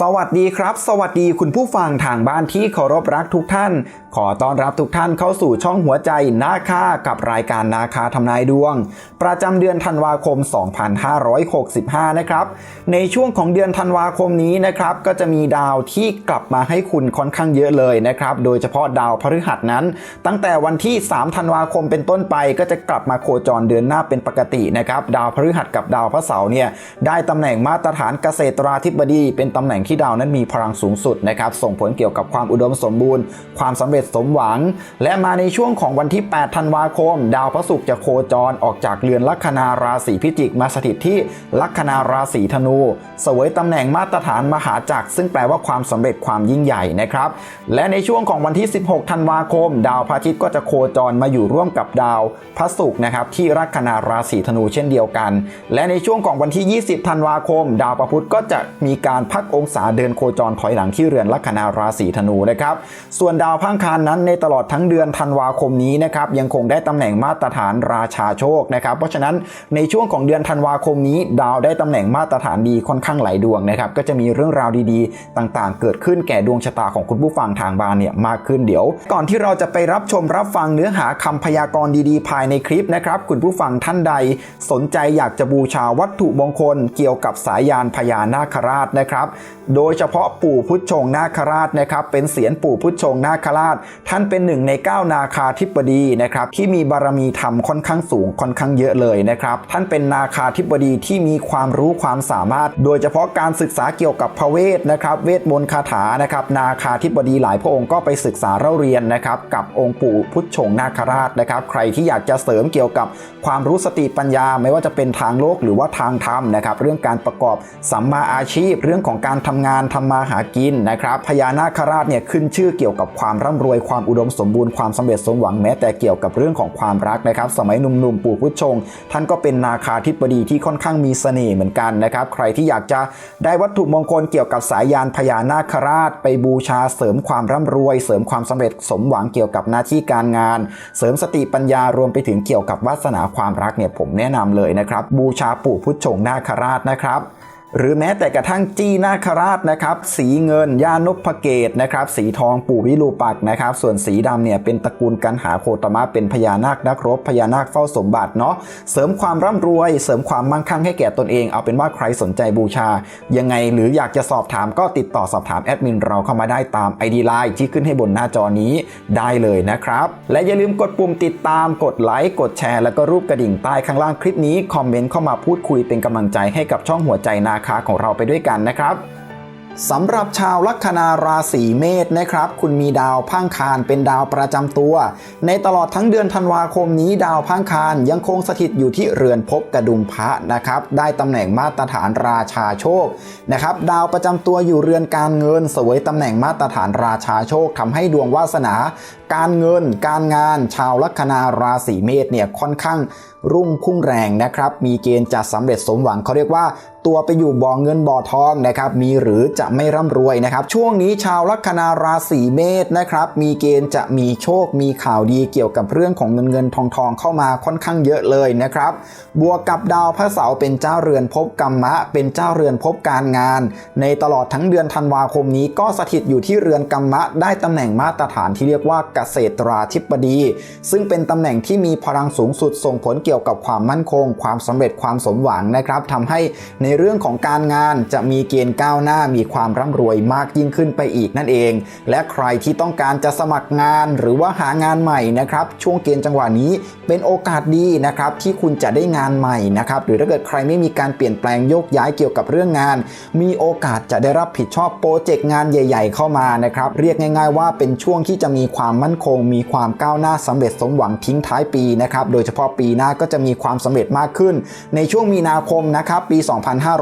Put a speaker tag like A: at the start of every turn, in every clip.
A: สวัสดีครับ สวัสดีคุณผู้ฟังทางบ้านที่เคารพรักทุกท่าน ขอต้อนรับทุกท่านเข้าสู่ช่องหัวใจนาคากับรายการนาคาทำนายดวง ประจำเดือนธันวาคม 2565 นะครับ ในช่วงของเดือนธันวาคมนี้นะครับ ก็จะมีดาวที่กลับมาให้คุณค่อนข้างเยอะเลยนะครับ โดยเฉพาะดาวพฤหัสนั้น ตั้งแต่วันที่ 3 ธันวาคมเป็นต้นไป ก็จะกลับมาโคจรเดือนหน้าเป็นปกตินะครับ ดาวพฤหัสกับดาวพระเสาร์เนี่ยได้ตำแหน่งมาตรฐานเกษตราธิบดีเป็นตำแหน่งที่ดาวนั้นมีพลังสูงสุดนะครับส่งผลเกี่ยวกับความอุดมสมบูรณ์ ความสำเร็จสมหวัง และมาในช่วงของวันที่ 8 ธันวาคม ดาวพระศุกร์จะโคจรออกจากเรือนลัคนาราศีพิจิกมาสถิตที่ลัคนาราศีธนูเสวยตำแหน่งมาตรฐานมหาจักรซึ่งแปลว่าความสำเร็จความยิ่งใหญ่นะครับและในช่วงของวันที่ 16 ธันวาคม ดาวพระอาทิตย์ก็จะโคจรมาอยู่ร่วมกับดาวพระศุกร์นะครับที่ลัคนาราศีธนูเช่นเดียวกัน และในช่วงของวันที่ 20 ธันวาคม ดาวประพุธก็จะมีการพักองศาเดินโคจรถอยหลังที่เรือนลัคนาราศีธนูนะครับ ส่วนดาวพังคารนั้นในตลอดทั้งเดือนธันวาคมนี้นะครับยังคงได้ตำแหน่งมาตรฐานราชาโชคนะครับ เพราะฉะนั้นในช่วงของเดือนธันวาคมนี้ ดาวได้ตำแหน่งมาตรฐานดีค่อนข้างหลายดวงนะครับก็จะมีเรื่องราวดีๆ ต่างๆ เกิดขึ้นแก่ดวงชะตาของคุณผู้ฟังทางบ้านเนี่ยมากขึ้นเดี๋ยว ก่อนที่เราจะไปรับชมรับฟังเนื้อหาคำพยากรณ์ดีๆ ภายในคลิปนะครับคุณผู้ฟังท่านใด สนใจอยากจะบูชาวัตถุมงคลเกี่ยวกับสายยานพญานาคราชนะครับโดยเฉพาะปู่พุทธชงนาคราชนะครับ เป็นเสียนปู่พุทธชงนาคราช ท่านเป็นหนึ่งในเก้านาคาธิบดีนะครับที่มีบารมีธรรมค่อนข้างสูงค่อนข้างเยอะเลยนะครับท่านเป็นนาคาธิบดีที่มีความรู้ความสามารถ โดยเฉพาะการศึกษาเกี่ยวกับพระเวทนะครับเวทมนต์คาถานะครับนาคาธิบดีหลายพระองค์ก็ไปศึกษาเล่าเรียนนะครับกับองค์ปู่พุทธชงนาคราชนะครับใครที่อยากจะเสริมเกี่ยวกับความรู้สติปัญญา ไม่ว่าจะเป็นทางโลกหรือว่าทางธรรมนะครับเรื่องการประกอบสัมมาอาชีพเรื่องของการทำงานทำมาหากินนะครับพญานาคราชเนี่ยขึ้นชื่อเกี่ยวกับความร่ำรวยความอุดมสมบูรณ์ความสำเร็จสมหวังแม้แต่เกี่ยวกับเรื่องของความรักนะครับ สมัยหนุ่มๆ ปู่พุทธชง ท่านก็เป็นนาคาธิบดีที่ค่อนข้างมีเสน่ห์เหมือนกันนะครับ ใครที่อยากจะได้วัตถุมงคลเกี่ยวกับสายยานพญานาคราช ไปบูชาเสริมความร่ำรวย เสริมความสำเร็จสมหวังเกี่ยวกับหน้าที่การงาน เสริมสติปัญญารวมไปถึงเกี่ยวกับวาสนาความรักเนี่ยผมแนะนำเลยนะครับบูชาปู่พุทธชงนาคราชนะครับ หรือแม้แต่กระทั่งจีนาคราชนะครับสีเงินย่านพเกตนะครับสีทองปู่วิรูปักษ์นะครับส่วนสีดำเนี่ยเป็นตระกูลกันหาโคตมะเป็นพญานาคนักรบพญานาคเฝ้าสมบัติเนาะเสริมความร่ำรวย เสริมความมั่งคั่งให้แก่ตนเองเอาเป็นว่าใครสนใจบูชา ยังไงหรืออยากจะสอบถามก็ติดต่อสอบถามแอดมินเราเข้ามาได้ตาม ID Line ที่ขึ้นให้บนหน้าจอนี้ได้เลยนะครับและอย่าลืมกดปุ่มติดตามกดไลค์กดแชร์แล้วก็รูปกระดิ่งใต้ข้างล่างคลิปนี้คอมเมนต์เข้ามาพูดคุยเป็นกำลังใจให้กับช่องหัวใจนาคาของเราไปด้วยกันนะครับสำหรับชาวลัคนาราศีเมษนะครับ คุณมีดาวพังคารเป็นดาวประจำตัว ในตลอดทั้งเดือนธันวาคมนี้ดาวพังคารยังคงสถิตอยู่ที่เรือนภพกระดุมพระนะครับ ได้ตำแหน่งมาตรฐานราชาโชคนะครับ ดาวประจำตัวอยู่เรือนการเงินสวยตำแหน่งมาตรฐานราชาโชคทำให้ดวงวาสนา การเงิน การงาน ชาวลัคนาราศีเมษเนี่ยค่อนข้าง รุ่งพุ่งแรงนะครับ มีเกณฑ์จะสำเร็จสมหวังเขาเรียกว่า ตัวไปอยู่บ่อเงินบ่อทองนะครับ มีหรือจะไม่ร่ำรวยนะครับ ช่วงนี้ชาวลัคนาราศีเมษนะครับ มีเกณฑ์จะมีโชค มีข่าวดีเกี่ยวกับเรื่องของเงินเงินทองทองเข้ามาค่อนข้างเยอะเลยนะครับ บวกกับดาวพระเสาร์เป็นเจ้าเรือนภพกรรมะ เป็นเจ้าเรือนภพการงาน ในตลอดทั้งเดือนธันวาคมนี้ก็สถิตอยู่ที่เรือนกรรมะ ได้ตำแหน่งมาตรฐานที่เรียกว่าเกษตราธิบดี ซึ่งเป็นตำแหน่งที่มีพลังสูงสุดส่งผลเกี่ยวกับความมั่นคง ความสำเร็จความสมหวังนะครับทำให้ในเรื่องของการงานจะมีเกณฑ์ก้าวหน้ามีความร่ำรวยมากยิ่งขึ้นไปอีกนั่นเอง และใครที่ต้องการจะสมัครงานหรือว่าหางานใหม่นะครับช่วงเกณฑ์จังหวะนี้เป็นโอกาสดีนะครับที่คุณจะได้งานใหม่นะครับหรือถ้าเกิดใครไม่มีการเปลี่ยนแปลงโยกย้ายเกี่ยวกับเรื่องงาน มีโอกาสจะได้รับผิดชอบโปรเจกต์งานใหญ่ ๆ เข้ามานะครับเรียกง่าย ๆ ว่าเป็นช่วงที่จะมีความมั่นคง มีความก้าวหน้าสำเร็จสมหวังทิ้งท้ายปีนะครับโดยเฉพาะปีหน้าก็จะมีความสำเร็จมากขึ้น ในช่วงมีนาคมนะครับปี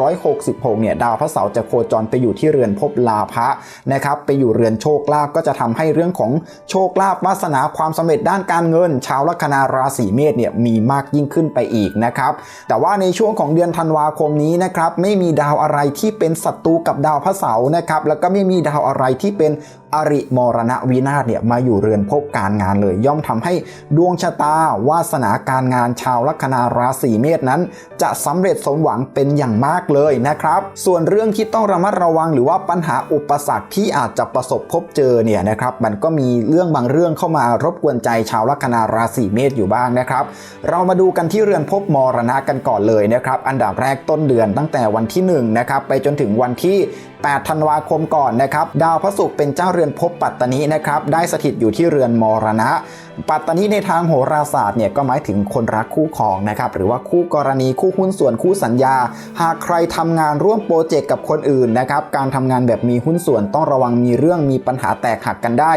A: 2566 เนี่ยดาวพระเสาร์จะโคจรไปอยู่ที่เรือนภพลาภะนะครับไปอยู่เรือนโชคลาภก็จะทำให้เรื่องของโชคลาภวาสนาความสำเร็จด้านการเงิน ชาวลัคนาราศีเมษเนี่ยมีมากยิ่งขึ้นไปอีกนะครับแต่ว่าในช่วงของเดือนธันวาคมนี้นะครับไม่มีดาวอะไรที่เป็นศัตรูกับดาวพระเสาร์นะครับแล้วก็ไม่มีดาวอะไรที่เป็น อริมรณวินาศเนี่ยมาอยู่เรือนภพการงานเลย ย่อมทำให้ดวงชะตาวาสนาการงานชาวลัคนาราศีเมษนั้น จะสำเร็จสมหวังเป็นอย่างมากเลยนะครับ ส่วนเรื่องที่ต้องระมัดระวังหรือว่าปัญหาอุปสรรคที่อาจจะประสบพบเจอเนี่ยนะครับ มันก็มีเรื่องบางเรื่องเข้ามารบกวนใจชาวลัคนาราศีเมษอยู่บ้างนะครับ เรามาดูกันที่เรือนภพมรณะกันก่อนเลยนะครับ อันดับแรกต้นเดือนตั้งแต่วันที่1นะครับไปจนถึงวันที่ 8 ธันวาคมก่อนนะครับ ดาวพระศุกร์เป็นเจ้าเรือนภพปัตตานีนะครับได้สถิตอยู่ที่เรือนมรณะปัตตานีในทางโหราศาสตร์เนี่ยก็หมายถึงคนรักคู่ครองนะครับหรือว่าคู่กรณีคู่หุ้นส่วนคู่สัญญา หากใครทำงานร่วมโปรเจกต์กับคนอื่นนะครับการทำงานแบบมีหุ้นส่วนต้องระวังมีเรื่องมีปัญหาแตกหักกันได้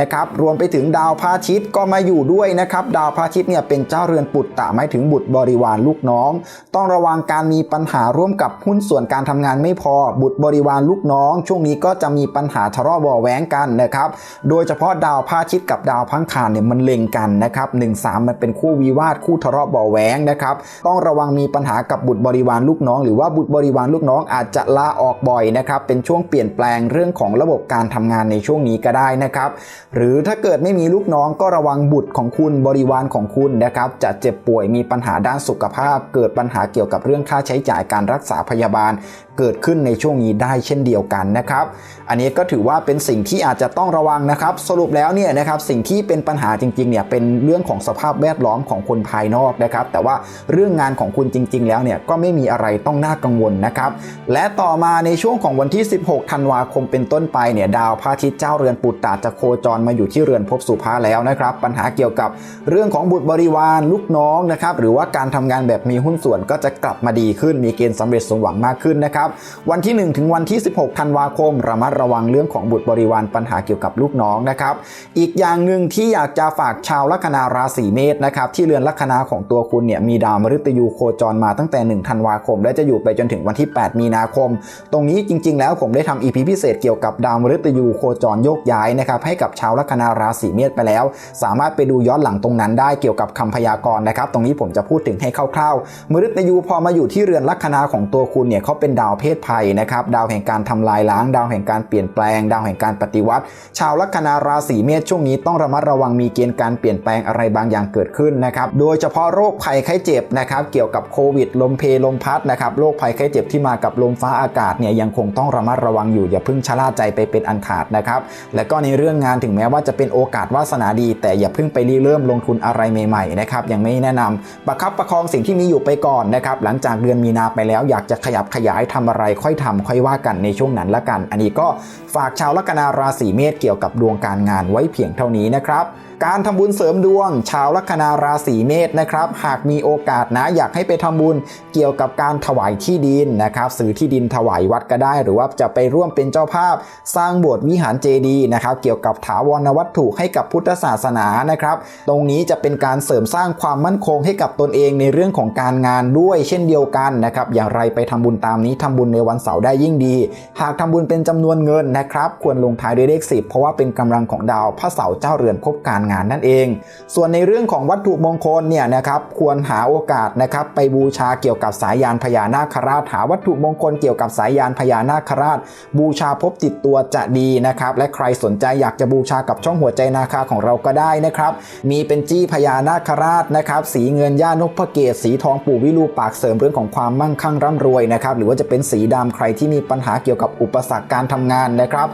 A: นะครับรวมไปถึงดาวพระอาทิตย์ก็มาอยู่ด้วยนะครับดาวพระอาทิตย์เนี่ยเป็นเจ้าเรือนปุตตะหมายถึงบุตรบริวารลูกน้อง ต้องระวังการมีปัญหาร่วมกับหุ้นส่วนการทำงานไม่พอ บุตรบริวารลูกน้อง ช่วงนี้ก็จะมีปัญหาทะเลาะบาะแว้งกันนะครับโดยเฉพาะดาวพระอาทิตย์กับดาวพังคารเนี่ยมันเล็งกันนะครับหนึ่งสามมันเป็นคู่วิวาทคู่ทะเลาะบาะแว้งนะครับต้องระวังมีปัญหากับบุตรบริวารลูกน้อง หรือว่าบุตรบริวารลูกน้องอาจจะลาออกบ่อยนะครับเป็นช่วงเปลี่ยนแปลงเรื่องของระบบการทำงานในช่วงนี้ก็ได้นะครับหรือถ้าเกิดไม่มีลูกน้องก็ระวังบุตรของคุณบริวารของคุณนะครับจะเจ็บป่วยมีปัญหาด้านสุขภาพ เกิดปัญหาเกี่ยวกับเรื่องค่าใช้จ่ายการรักษาพยาบาล เกิดขึ้นในช่วงนี้ได้เช่นเดียวกันนะครับ อันนี้ก็ถือว่าเป็นสิ่งที่อาจจะต้องระวังนะครับ สรุปแล้วเนี่ยนะครับสิ่งที่เป็นปัญหาจริงๆเนี่ยเป็นเรื่องของสภาพแวดล้อมของคนภายนอกนะครับ แต่ว่าเรื่องงานของคุณจริง ๆ แล้วเนี่ยก็ไม่มีอะไรต้องน่ากังวลนะครับ และต่อมาในช่วงของวันที่ 16 ธันวาคมเป็นต้นไปเนี่ยดาวพระอาทิตย์เจ้าเรือนปุตตะจะโคจรมาอยู่ที่เรือนภพสุภาแล้วนะครับ ปัญหาเกี่ยวกับเรื่องของบุตรบริวารลูกน้องนะครับหรือว่าการทำงานแบบมีหุ้นส่วนก็จะกลับมาดีขึ้นมีเกณฑ์สำเร็จสมหวังมากขึ้นนะครับวันที่ 1 ถึงวันที่ 16ธันวาคม ระมัดระวังเรื่องของบุตรบริวารปัญหาเกี่ยวกับลูกน้องนะครับ อีกอย่างหนึ่งที่อยากจะฝากชาวลัคนาราศีเมษนะครับที่เรือนลัคนาของตัวคุณเนี่ยมีดาวมฤตยูโคจรมาตั้งแต่ 1 ธันวาคม และจะอยู่ไปจนถึงวันที่ 8 มีนาคม ตรงนี้จริง ๆ แล้วผมได้ทำ EP พิเศษเกี่ยวกับดาวมฤตยูโคจรโยกย้ายนะครับให้กับชาวลัคนาราศีเมษไปแล้ว สามารถไปดูย้อนหลังตรงนั้นได้เกี่ยวกับคำพยากรณ์นะครับ ตรงนี้ผมจะพูดถึงให้คร่าวๆมฤตยูพอมาอยู่ที่เรือนลัคนาของตัวคุณเนี่ยเขาเป็นดาวเพศภัยนะครับดาวแห่งการทำลายล้าง ดาวแห่งการเปลี่ยนแปลง ดาวแห่งการปฏิวัติ ชาวลัคนาราศีเมษช่วงนี้ต้องระมัดระวังมีเกณฑ์การเปลี่ยนแปลงอะไรบางอย่างเกิดขึ้นนะครับโดยเฉพาะโรคภัยไข้เจ็บนะครับเกี่ยวกับโควิดลมเพลลมพัดนะครับโรคภัยไข้เจ็บที่มากับลมฟ้าอากาศเนี่ยยังคงต้องระมัดระวังอยู่อย่าเพิ่งชะล่าใจไปเป็นอันขาดนะครับและก็ในเรื่องงานถึงแม้ว่าจะเป็นโอกาสวาสนาดี แต่อย่าเพิ่งไปรีเริ่มลงทุนอะไรใหม่ๆนะครับยังไม่แนะนำประคับประคองสิ่งที่มีอยู่ไปก่อนนะครับหลังจากเดือนมีนาไปแล้วอยากจะขยับขยายททำอะไรค่อยทำค่อยว่ากันในช่วงนั้นละกัน อันนี้ก็ฝากชาวลัคนาราศีเมษเกี่ยวกับดวงการงานไว้เพียงเท่านี้นะครับ การทำบุญเสริมดวง ชาวลัคนาราศีเมษนะครับ หากมีโอกาสนะอยากให้ไปทำบุญเกี่ยวกับการถวายที่ดินนะครับซื้อที่ดินถวายวัดก็ได้ หรือว่าจะไปร่วมเป็นเจ้าภาพ สร้างโบสถ์วิหารเจดีย์นะครับ เกี่ยวกับถาวรวัตถุให้กับพุทธศาสนานะครับ ตรงนี้จะเป็นการเสริมสร้างความมั่นคงให้กับตนเองในเรื่องของการงานด้วย เช่นเดียวกันนะครับ อย่างไรไปทำบุญตามนี้ทำบุญในวันเสาร์ได้ยิ่งดี หากทำบุญเป็นจำนวนเงินนะครับ ควรลงท้ายด้วยเลข10เพราะว่าเป็นกำลังของดาวพระเสาร์เจ้าเรือนภพการงานนั่นเอง ส่วนในเรื่องของวัตถุมงคลเนี่ยนะครับควรหาโอกาสนะครับไปบูชาเกี่ยวกับสายยานพญานาคราช หาวัตถุมงคลเกี่ยวกับสายยานพญานาคราช บูชาพบติดตัวจะดีนะครับและใครสนใจอยากจะบูชากับช่องหัวใจนาคาของเราก็ได้นะครับมีเป็นจี้พญานาคราชนะครับสีเงินย่านกพเกศสีทองปู่วิรูปากเสริมเรื่องของความมั่งคั่งร่ำรวยนะครับหรือว่าจะเป็นสีดำใครที่มีปัญหาเกี่ยวกับอุปสรรคการทำงานนะครับ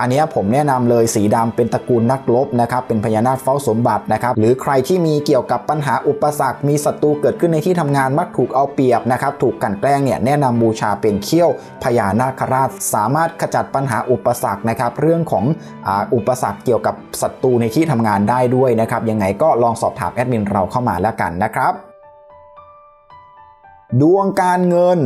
A: อันนี้ผมแนะนำเลยสีดำเป็นตระกูลนักรบนะครับเป็นพญานาคเฝ้าสมบัตินะครับหรือใครที่มีเกี่ยวกับปัญหาอุปสรรค มีศัตรูเกิดขึ้นในที่ทำงานมักถูกเอาเปรียบนะครับถูกกันแกล้งเนี่ยแนะนำบูชาเป็นเขี้ยวพญานาคราช สามารถขจัดปัญหาอุปสรรคนะครับเรื่องของออุปสรรคเกี่ยวกับศัตรูในที่ทำงานได้ด้วยนะครับยังไงก็ลองสอบถามแอดมินเราเข้ามาแล้วกันนะครับ ดวงการเงิน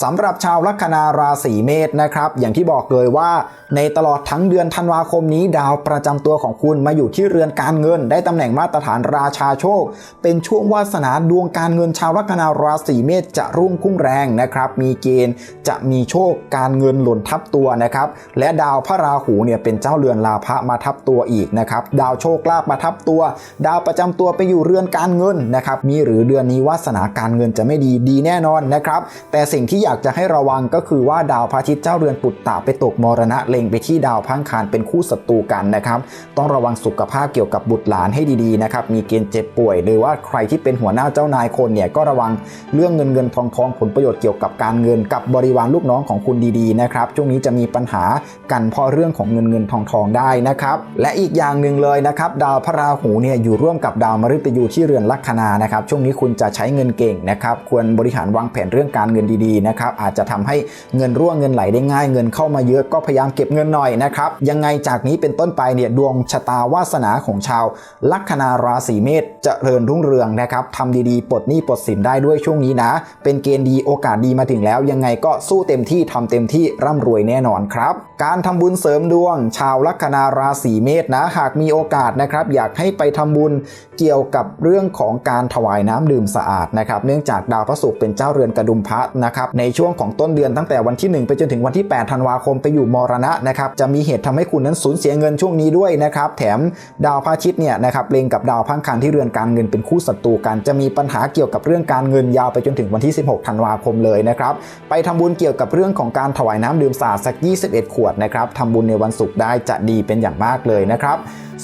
A: สำหรับชาวลัคนาราศีเมษนะครับ อย่างที่บอกเลยว่า ในตลอดทั้งเดือนธันวาคมนี้ดาวประจำตัวของคุณมาอยู่ที่เรือนการเงิน ได้ตำแหน่งมาตรฐานราชาโชค เป็นช่วงวาสนาดวงการเงินชาวลัคนาราศีเมษจะรุ่งพุ่งแรงนะครับ มีเกณฑ์จะมีโชคการเงินหล่นทับตัวนะครับ และดาวพระราหูเนี่ยเป็นเจ้าเรือนลาภะมาทับตัวอีกนะครับ ดาวโชคลาภมาทับตัว ดาวประจำตัวไปอยู่เรือนการเงินนะครับ มีหรือเดือนนี้วาสนาการเงินจะไม่ดีดีแน่นอนนะครับ แต่สิ่งที่อยากจะให้ระวังก็คือว่าดาวพระอาทิตย์เจ้าเรือนปุตตะไปตกมรณะเล็งไปที่ดาวพังคารเป็นคู่ศัตรูกันนะครับ ต้องระวังสุขภาพเกี่ยวกับบุตรหลานให้ดีๆนะครับ มีเกณฑ์เจ็บป่วย หรือว่าใครที่เป็นหัวหน้าเจ้านายคนเนี่ยก็ระวังเรื่องเงินเงินทองทองผลประโยชน์เกี่ยวกับการเงินกับบริวารลูกน้องของคุณดีๆนะครับ ช่วงนี้จะมีปัญหากันเพราะเรื่องของเงินเงินทองทองได้นะครับ และอีกอย่างหนึ่งเลยนะครับ ดาวพระราหูเนี่ยอยู่ร่วมกับดาวมฤตยูที่เรือนลัคนานะครับ ช่วงนี้คุณจะใช้เงินเก่งนะครับ ควรบริหารวางแผนเรื่องการเงินดีๆนะครับอาจจะทำให้เงินร่วงเงินไหลได้ง่าย เงินเข้ามาเยอะก็พยายามเก็บเงินหน่อยนะครับยังไงจากนี้เป็นต้นไปเนี่ยดวงชะตาวาสนาของชาว ลัคนาราศีเมษจะเริญรุ่งเรืองนะครับทำดีๆปลดหนี้ปลดสินได้ด้วยช่วงนี้นะ เป็นเกณฑ์ดีโอกาสดีมาถึงแล้ว ยังไงก็สู้เต็มที่ทำเต็มที่ร่ำรวยแน่นอนครับ การทำบุญเสริมดวง ชาวลัคนาราศีเมษนะหากมีโอกาสนะครับ อยากให้ไปทำบุญเกี่ยวกับเรื่องของการถวายน้ำดื่มสะอาดนะครับ เนื่องจากดาวพระศุกร์เป็นเจ้าเรือนกระดุมพระนะครับในช่วงของต้นเดือนตั้งแต่วันที่ 1 ไปจนถึงวันที่ 8 ธันวาคมไปอยู่มรณะนะครับจะมีเหตุทำให้คุณนั้นสูญเสียเงินช่วงนี้ด้วยนะครับแถมดาวพระอาทิตย์เนี่ยนะครับเล็งกับดาวพังคันที่เรือนการเงินเป็นคู่ศัตรูกัน จะมีปัญหาเกี่ยวกับเรื่องการเงินยาวไปจนถึงวันที่ 16 ธันวาคมเลยนะครับไปทำบุญเกี่ยวกับเรื่องของการถวายน้ำดื่มสะอาดสัก 21 ขวดนะครับทำบุญในวันศุกร์ได้จะดีเป็นอย่างมากเลยนะครับ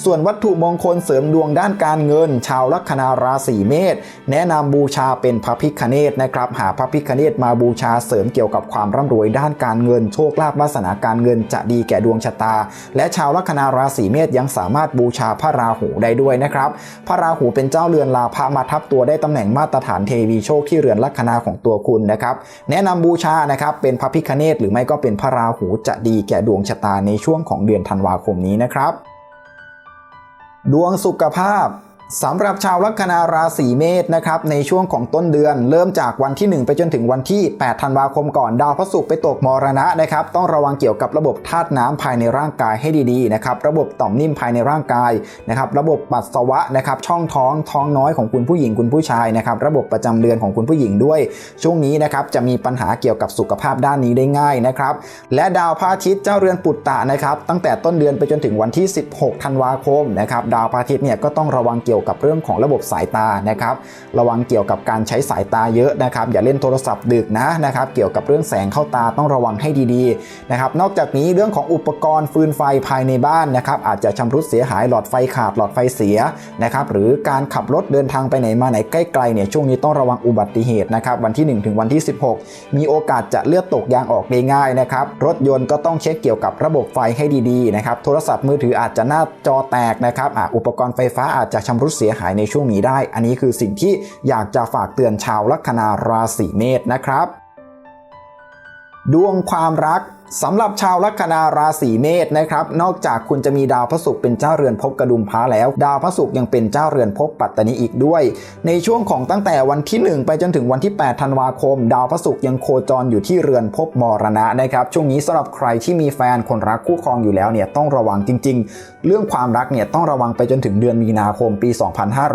A: ส่วนวัตถุมงคลเสริมดวงด้านการเงิน ชาวลัคนาราศีเมษแนะนำบูชาเป็นพระพิคเนตนะครับ หาพระพิคเนตมาบูชาเสริมเกี่ยวกับความร่ำรวยด้านการเงิน โชคลาภวาสนาการเงินจะดีแก่ดวงชะตา และชาวลัคนาราศีเมษยังสามารถบูชาพระราหูได้ด้วยนะครับ พระราหูเป็นเจ้าเรือนลาภะมาทับตัวได้ตำแหน่งมาตรฐานเทวีโชคที่เรือนลัคนาของตัวคุณนะครับ แนะนำบูชานะครับเป็นพระพิคเนตหรือไม่ก็เป็นพระราหูจะดีแก่ดวงชะตาในช่วงของเดือนธันวาคมนี้นะครับ ดวงสุขภาพ สำหรับชาวลัคนาราศีเมษนะครับในช่วงของต้นเดือน เริ่มจากวันที่ 1 ไปจนถึงวันที่ 8 ธันวาคมก่อนดาวพระศุกร์ไปตกมรณะนะครับต้องระวังเกี่ยวกับระบบธาตุน้ำภายในร่างกายให้ดีๆนะครับระบบต่อมนิ่มภายในร่างกายนะครับระบบปัสสาวะนะครับช่องท้องท้องน้อยของคุณผู้หญิงคุณผู้ชายนะครับระบบประจำเดือนของคุณผู้หญิงด้วย ช่วงนี้นะครับจะมีปัญหาเกี่ยวกับสุขภาพด้านนี้ได้ง่ายนะครับและดาวพระอาทิตย์เจ้าเรือนปุตตะนะครับตั้งแต่ต้นเดือนไปจนถึงวันที่ 16 ธันวาคมนะครับดาวพระอาทิตย์เนี่ยก็ต้องระวังเกี่ยวกับเรื่องของระบบสายตานะครับ ระวังเกี่ยวกับการใช้สายตาเยอะนะครับ อย่าเล่นโทรศัพท์ดึกนะนะครับ เกี่ยวกับเรื่องแสงเข้าตาต้องระวังให้ดีๆนะครับ นอกจากนี้เรื่องของอุปกรณ์ฟืนไฟภายในบ้านนะครับ อาจจะชำรุดเสียหายหลอดไฟขาดหลอดไฟเสียนะครับ หรือการขับรถเดินทางไปไหนมาไหนใกล้ๆเนี่ยช่วงนี้ต้องระวังอุบัติเหตุนะครับ วันที่ 1 ถึงวันที่ 16 มีโอกาสจะเลือดตกยางออกได้ง่ายนะครับ รถยนต์ก็ต้องเช็คเกี่ยวกับระบบไฟให้ดีๆนะครับ โทรศัพท์มือถืออาจจะหน้าจอแตกนะครับอุปกรณ์ไฟฟ้าอาจจะชำรุดเสียหายในช่วงนี้ได้ อันนี้คือสิ่งที่อยากจะฝากเตือนชาวลัคนาราศีเมษนะครับ ดวงความรัก สำหรับชาวลัคนาราศีเมษนะครับ นอกจากคุณจะมีดาวพระศุกร์เป็นเจ้าเรือนภพกระดุมพระแล้ว ดาวพระศุกร์ยังเป็นเจ้าเรือนภพปัตตานิอีกด้วย ในช่วงของตั้งแต่วันที่ 1 ไปจนถึงวันที่ 8 ธันวาคม ดาวพระศุกร์ยังโคจรอยู่ที่เรือนภพมรณะนะครับ ช่วงนี้สำหรับใครที่มีแฟนคนรักคู่ครองอยู่แล้วเนี่ยต้องระวังจริง ๆ เรื่องความรักเนี่ยต้องระวังไปจนถึงเดือนมีนาคมปี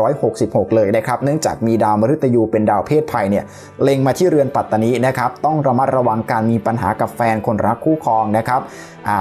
A: 2566 เลยนะครับ เนื่องจากมีดาวมฤตยูเป็นดาวเพศภัยเนี่ยเล็งมาที่เรือนปัตตานินะครับต้องระมัดระวังการมีปัญหากับแฟนคนรักคู่ครองนะครับ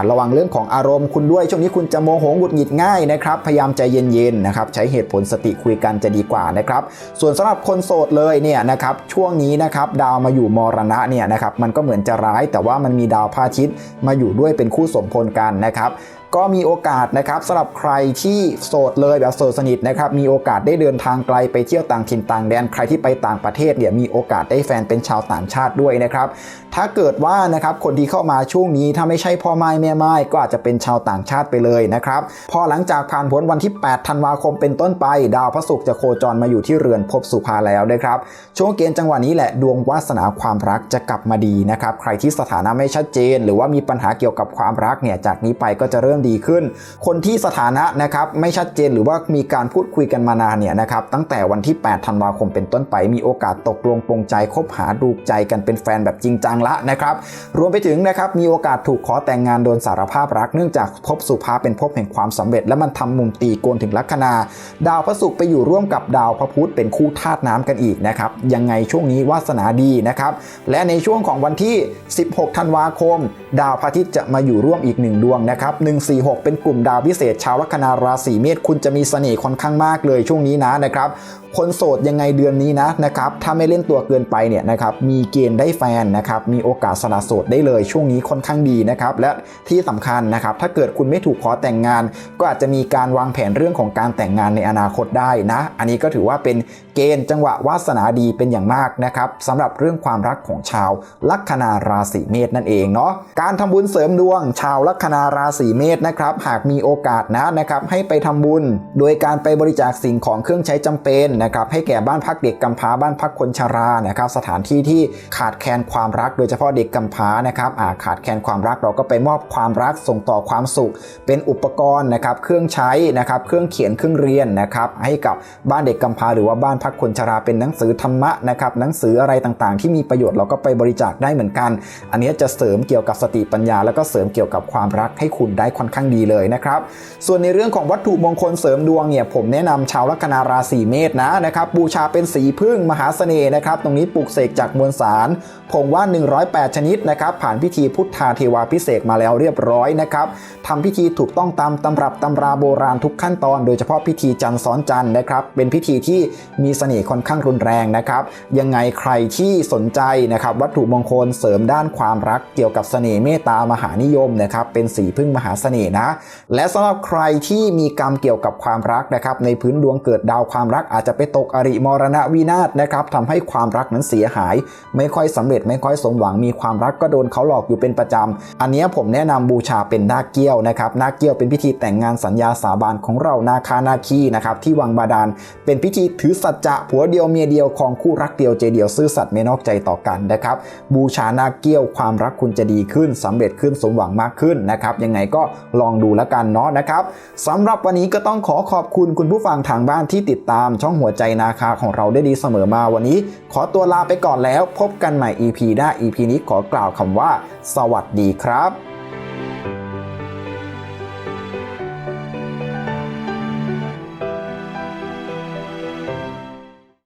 A: ระวังเรื่องของอารมณ์คุณด้วยช่วงนี้คุณจะโมโหหงุดหงิดง่ายนะครับพยายามใจเย็นๆนะครับใช้เหตุผลสติคุยกันจะดีกว่านะครับส่วนสำหรับคนโสดเลยเนี่ยนะครับช่วงนี้นะครับดาวมาอยู่มรณะเนี่ยนะครับมันก็เหมือนจะร้าย แต่ว่ามันมีดาวพระอาทิตย์มาอยู่ด้วยเป็นคู่สมพลกันนะครับ ก็มีโอกาสนะครับสำหรับใครที่โสดเลยแบบโสดสนิทนะครับมีโอกาสได้เดินทางไกลไปเที่ยวต่างถิ่นต่างแดนใครที่ไปต่างประเทศเนี่ยมีโอกาสได้แฟนเป็นชาวต่างชาติด้วยนะครับถ้าเกิดว่านะครับคนที่เข้ามาช่วงนี้ถ้าไม่ใช่พ่อไม้แม่ไม้ก็อาจจะเป็นชาวต่างชาติไปเลยนะครับพอหลังจากผ่านพ้นวันที่ 8 ธันวาคมเป็นต้นไป ดาวพระศุกร์จะโคจรมาอยู่ที่เรือนภพสุภาแล้วนะครับช่วงเกณฑ์จังหวะนี้แหละดวงวาสนาความรักจะกลับมาดีนะครับใครที่สถานะไม่ชัดเจน หรือว่ามีปัญหาเกี่ยวกับความรักเนี่ยจากนี้ไปก็จะเริ่มดีขึ้น คนที่สถานะนะครับไม่ชัดเจนหรือว่ามีการพูดคุยกันมานานเนี่ยนะครับตั้งแต่วันที่ 8 ธันวาคมเป็นต้นไป มีโอกาสตกลงปรงใจคบหาดูใจกันเป็นแฟนแบบจริงจังละนะครับรวมไปถึงนะครับมีโอกาสถูกขอแต่งงานโดนสารภาพรัก เนื่องจากภพสุภาเป็นภพแห่งความสำเร็จ และมันทำมุมตีโกนถึงลัคนา ดาวพระศุกร์ไปอยู่ร่วมกับดาวพระพุธเป็นคู่ธาตุน้ำกันอีกนะครับยังไงช่วงนี้วาสนาดีนะครับและในช่วงของวันที่ 16 ธันวาคม ดาวพระอาทิตย์จะมาอยู่ร่วมอีกหนึ่งดวงนะครับ46 เป็นกลุ่มดาวพิเศษ ชาวลัคนาราศีเมษคุณจะมีเสน่ห์ค่อนข้างมากเลยช่วงนี้นะนะครับ คนโสดยังไงเดือนนี้นะนะครับถ้าไม่เล่นตัวเกินไปเนี่ยนะครับมีเกณฑ์ได้แฟนนะครับมีโอกาสสละโสดได้เลยช่วงนี้ค่อนข้างดีนะครับและที่สำคัญนะครับถ้าเกิดคุณไม่ถูกขอแต่งงาน ก็อาจจะมีการวางแผนเรื่องของการแต่งงานในอนาคตได้นะ อันนี้ก็ถือว่าเป็นเกณฑ์จังหวะวาสนาดีเป็นอย่างมากนะครับสำหรับเรื่องความรักของชาวลัคนาราศีเมษนั่นเองเนาะการทำบุญเสริมดวง ชาวลัคนาราศีเมษนะครับหากมีโอกาสนะนะครับให้ไปทำบุญ โดยการไปบริจาคสิ่งของเครื่องใช้จำเป็นนะครับให้แก่บ้านพักเด็กกำพร้าบ้านพักคนชรานะครับสถานที่ที่ขาดแคลนความรัก โดยเฉพาะเด็กกำพร้านะครับาขาดแคลนความรักเราก็ไปมอบความรักส่งต่อความสุข เป็นอุปกรณ์นะครับเครื่องใช้นะครับเครื่องเขียนเครื่องเรียนนะครับให้กับบ้านเด็กกำพร้าหรือว่าบ้านพักคนชราเป็นหนังสือธรรมะนะครับหนังสืออะไรต่างๆ ที่มีประโยชน์เราก็ไปบริจาคได้เหมือนกัน อันนี้จะเสริมเกี่ยวกับสติปัญญา แล้วก็เสริมเกี่ยวกับความรักให้คุณได้ค่อนข้างดีเลยนะครับส่วนในเรื่องของวัตถุมงคลเสริมดวงเนี่ยผมแนะนำชาวลัคนาราศีเมษนะนะครับบูชาเป็นสีพึ่งมหาเสน่ห์นะครับตรงนี้ปลูกเสกจากมวลสารผงว่าน108 ชนิดนะครับผ่านพิธีพุทธาเทวาพิเศษมาแล้วเรียบร้อยนะครับทำพิธีถูกต้องตามตำรับตำราโบราณทุกขั้นตอน โดยเฉพาะพิธีจันทร์ซ้อนจันทร์นะครับเป็นพิธีที่มีเสน่ห์ค่อนข้างรุนแรงนะครับยังไงใครที่สนใจนะครับวัตถุมงคลเสริมด้านความรักเกี่ยวกับเสน่ห์เมตตามหานิยมนะครับเป็นสีพึ่งมหาเสน่ห์นะ และสำหรับใครที่มีกรรมเกี่ยวกับความรักนะครับในพื้นดวงเกิดดาวความรักอาจจะไปตกอริมรณวินาศนะครับทำให้ความรักนั้นเสียหาย ไม่ค่อยสำเร็จไม่ค่อยสมหวังมีความรักก็โดนเขาหลอกอยู่เป็นประจำอันนี้ผมแนะนำบูชาเป็นนาเกี้ยวนะครับนาเกี้ยวเป็นพิธีแต่งงานสัญญาสาบานของเรานาคานาคีนะครับที่วังบาดาล เป็นพิธีถือสัจจะผัวเดียวเมียเดียวของคู่รักเดียวใจเดียวซื่อสัตย์ไม่นอกใจต่อกันนะครับบูชานาเกี้ยวความรักคุณจะดีขึ้นสำเร็จขึ้นสมหวังมากขึ้นนะครับยังไงก็ลองดูแล้วกันเนาะนะครับสำหรับวันนี้ก็ต้องขอขอบคุณคุณผู้ฟังทางบ้านที่ติดตามช่องหัวใจนาคาของเราได้ดีเสมอมาวันนี้ ขอตัวลาไปก่อนแล้ว พบกันใหม่ EP หน้า EP นี้ขอกล่าวคำว่า สวัสดีครับ